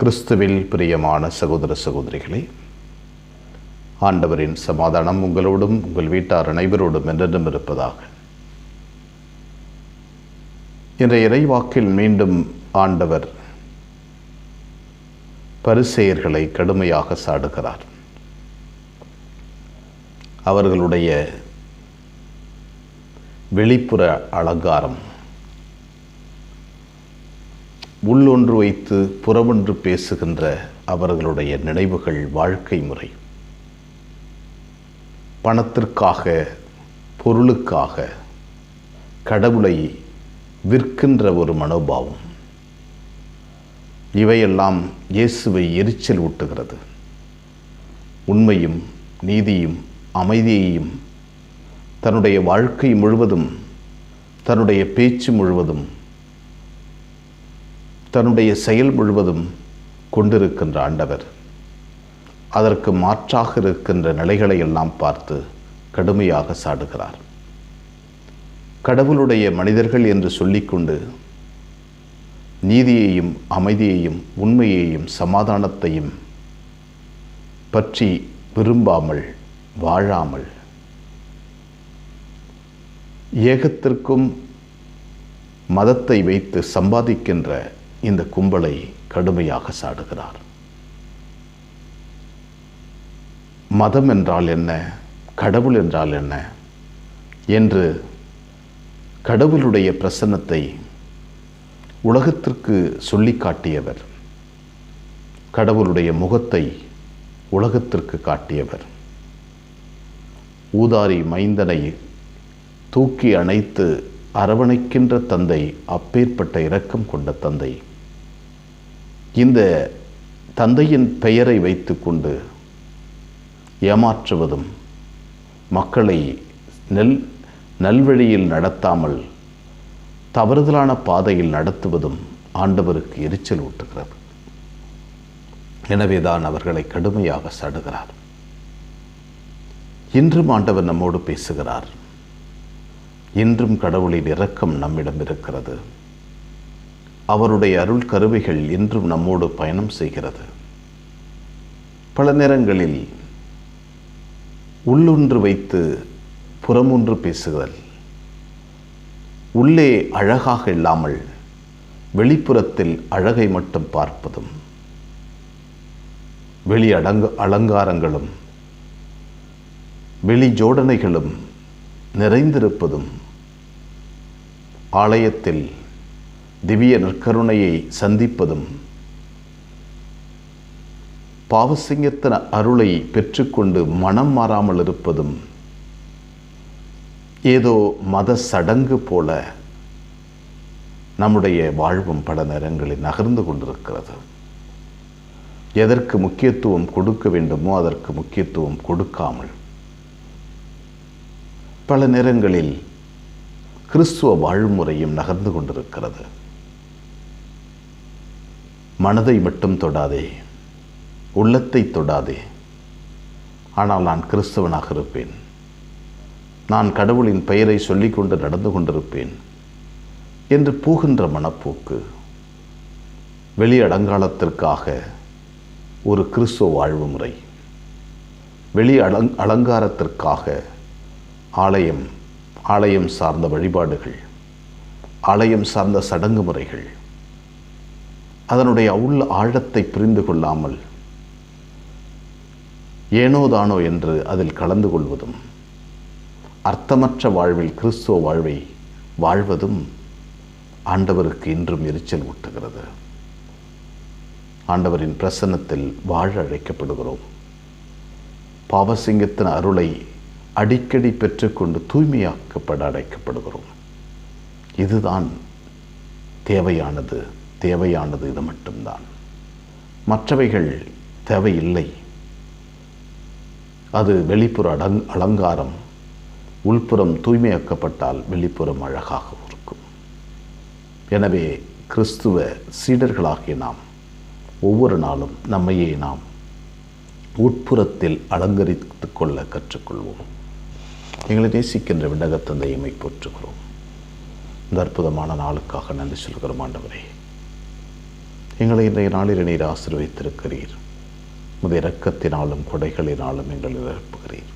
கிறிஸ்துவில் பிரியமான சகோதர சகோதரிகளே ஆண்டவரின் சமாதானம் உங்களோடும் உங்கள் வீட்டார் அனைவரோடும் என்றென்றும் இருப்பதாக. இன்றைய இறைவாக்கில் மீண்டும் ஆண்டவர் பரிசெயர்களை கடுமையாக சாடுகிறார். அவர்களுடைய வெளிப்புற அலங்காரம் உள்ளொன்று வைத்து புறமொன்று பேசுகின்ற அவர்களுடைய நினைவுகள் வாழ்க்கை முறை. பணத்திற்காக பொருளுக்காக கடவுளை விற்கின்ற ஒரு மனோபாவம். இவையெல்லாம் இயேசுவை எரிச்சல் ஊட்டுகிறது. உண்மையும் நீதியும் அமைதியையும் தன்னுடைய வாழ்க்கை முழுவதும் தன்னுடைய பேச்சு முழுவதும் தன்னுடைய செயல் முழுவதும் கொண்டிருக்கின்ற ஆண்டவர். அதற்கு மாற்றாக இருக்கின்ற நிலைகளை எல்லாம் பார்த்து கடுமையாக சாடுகிறார். கடவுளுடைய மனிதர்கள் என்று சொல்லிக்கொண்டு நீதியையும் அமைதியையும் உண்மையையும் சமாதானத்தையும் பற்றி விரும்பாமல் வாழாமல் ஏகத்திற்கும் மதத்தை வைத்து சம்பாதிக்கின்ற இந்த கும்பலை கடுமையாக சாடுகிறார். மதம் என்றால் என்ன? கடவுள் என்றால் என்ன? என்று கடவுளுடைய பிரசன்னத்தை உலகத்திற்கு சொல்லி காட்டியவர் கடவுளுடைய முகத்தை உலகத்திற்கு காட்டியவர். ஊதாரி மைந்தனை தூக்கி அணைத்து அரவணைக்கின்ற தந்தை அப்பேற்பட்ட இரக்கம் கொண்ட தந்தை. இந்த தந்தையின் பெயரை வைத்துக்கொண்டு ஏமாற்றுவதும் மக்களை நெல் நல்வழியில் நடத்தாமல் தவறுதலான பாதையில் நடத்துவதும் ஆண்டவருக்கு எரிச்சல் ஊட்டுகிறது. எனவேதான் அவர்களை கடுமையாக சடுகிறார். இன்றும் ஆண்டவர் நம்மோடு பேசுகிறார். இன்றும் கடவுளின் இரக்கம் நம்மிடம் இருக்கிறது. அவருடைய அருள் கருவிகள் இன்றும் நம்மோடு பயணம் செய்கிறது. பல நேரங்களில் உள்ளொன்று வைத்து புறமொன்று பேசுதல் உள்ளே அழகாக இல்லாமல் வெளிப்புறத்தில் அழகை மட்டும் பார்ப்பதும் வெளி அடங்க அலங்காரங்களும் வெளி ஜோடனைகளும் நிறைந்திருப்பதும் ஆலயத்தில் திவ்ய நற்கருணையை சந்திப்பதும் பாவசிங்கத்தின் அருளை பெற்றுக்கொண்டு மனம் மாறாமல் இருப்பதும் ஏதோ மத சடங்கு போல நம்முடைய வாழ்வும் பல நேரங்களில் நகர்ந்து கொண்டிருக்கிறது. எதற்கு முக்கியத்துவம் கொடுக்க வேண்டுமோ அதற்கு முக்கியத்துவம் கொடுக்காமல் பல நேரங்களில் கிறிஸ்துவ வாழ்முறையும் நகர்ந்து கொண்டிருக்கிறது. மனதை மட்டும் தொடாதே உள்ளத்தை தொடாதே. ஆனால் நான் கிறிஸ்தவனாக இருப்பேன். நான் கடவுளின் பெயரை சொல்லிக்கொண்டு நடந்து கொண்டிருப்பேன் என்று போகின்ற மனப்போக்கு வெளியடங்காலத்திற்காக ஒரு கிறிஸ்துவ வாழ்வு முறை வெளி அலங் அலங்காரத்திற்காக ஆலயம் ஆலயம் சார்ந்த வழிபாடுகள் ஆலயம் சார்ந்த சடங்கு முறைகள் அதனுடைய உள்ள ஆழத்தை புரிந்து கொள்ளாமல் ஏனோதானோ என்று அதில் கலந்து கொள்வதும் அர்த்தமற்ற வாழ்வில் கிறிஸ்துவ வாழ்வை வாழ்வதும் ஆண்டவருக்கு இன்றும் எரிச்சல் ஊட்டுகிறது. ஆண்டவரின் பிரசன்னத்தில் வாழ அழைக்கப்படுகிறோம். பாவசிங்கத்தின் அருளை அடிக்கடி பெற்றுக்கொண்டு தூய்மையாக்கப்பட அடைக்கப்படுகிறோம் இதுதான் தேவையானது தேவையானது இது மட்டும்தான். மற்றவைகள் தேவையில்லை. அது வெளிப்புற அடங் அலங்காரம் உள்புறம் தூய்மையாக்கப்பட்டால் வெளிப்புறம் அழகாக இருக்கும். எனவே கிறிஸ்துவ சீடர்களாகிய நாம் ஒவ்வொரு நாளும் நம்மையே நாம் உட்புறத்தில் அலங்கரித்து கொள்ள கற்றுக்கொள்வோம். எங்களை நேசிக்கின்ற விண்ணகத்தந்தையுமை போற்றுகிறோம் இந்த அற்புதமான நாளுக்காக நன்றி சொல்கிறோம் ஆண்டவரே. எங்களை இன்றைய நாளில் நீர் ஆசீர்வைத்திருக்கிறீர் முத இரக்கத்தினாலும் கொடைகளினாலும் எங்களை நிரப்புகிறீர்.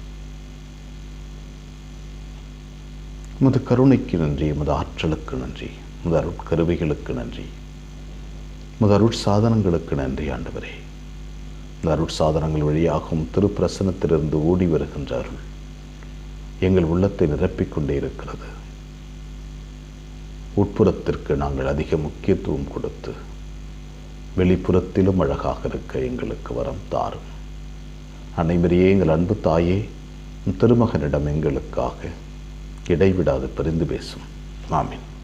முது கருணைக்கு நன்றி முது ஆற்றலுக்கு நன்றி உமது அருட்கருவிகளுக்கு நன்றி. உமது அருட்சாதனங்களுக்கு நன்றி ஆண்டவரே. இந்த அருட்சாதனங்கள் வழியாகவும் திருப்பிரசனத்திலிருந்து ஓடி வருகின்ற அருள். எங்கள் உள்ளத்தை நிரப்பிக் கொண்டே இருக்கிறது. உட்புறத்திற்கு நாங்கள் அதிக முக்கியத்துவம் கொடுத்து வெளிப்புறத்திலும் அழகாக இருக்க எங்களுக்கு வரம் தாரும் அனைவரையே எங்கள் அன்பு தாயே திருமகனிடம் எங்களுக்காக இடைவிடாது பரிந்து பேசும். ஆமீன்.